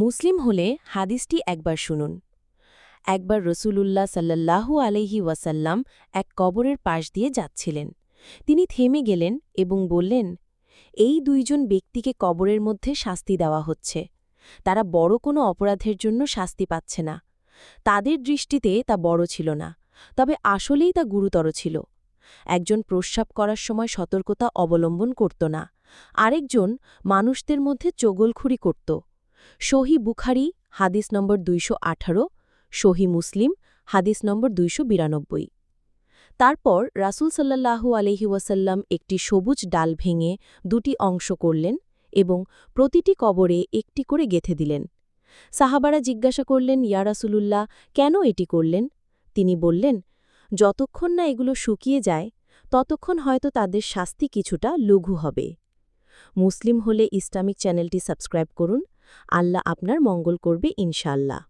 মুসলিম হলে হাদিসটি একবার শুনুন। একবার রসুলুল্লাহ সাল্লাল্লাহু আলহি ওয়াসাল্লাম এক কবরের পাশ দিয়ে যাচ্ছিলেন। তিনি থেমে গেলেন এবং বললেন, এই দুইজন ব্যক্তিকে কবরের মধ্যে শাস্তি দেওয়া হচ্ছে। তারা বড় কোনো অপরাধের জন্য শাস্তি পাচ্ছে না। তাদের দৃষ্টিতে তা বড় ছিল না, তবে আসলেই তা গুরুতর ছিল। একজন প্রস্রাব করার সময় সতর্কতা অবলম্বন করত না। আরেকজন মানুষদের মধ্যে চগলখুরি করত। সহি বুখারি, হাদিস নম্বর দুইশো আঠারো সহি মুসলিম, হাদিস নম্বর দুইশো বিরানব্বই। তারপর রাসূল সাল্লাল্লাহু আলহি ওয়াসাল্লাম একটি সবুজ ডাল ভেঙে দুটি অংশ করলেন এবং প্রতিটি কবরে একটি করে গেথে দিলেন। সাহাবারা জিজ্ঞাসা করলেন, ইয়া রাসূলুল্লাহ, কেন এটি করলেন? তিনি বললেন, যতক্ষণ না এগুলো শুকিয়ে যায়, ততক্ষণ হয়তো তাদের শাস্তি কিছুটা লঘু হবে। মুসলিম হলে ইসলামিক চ্যানেলটি সাবস্ক্রাইব করুন আল্লাহ আপনার মঙ্গল করবে ইনশাল্লাহ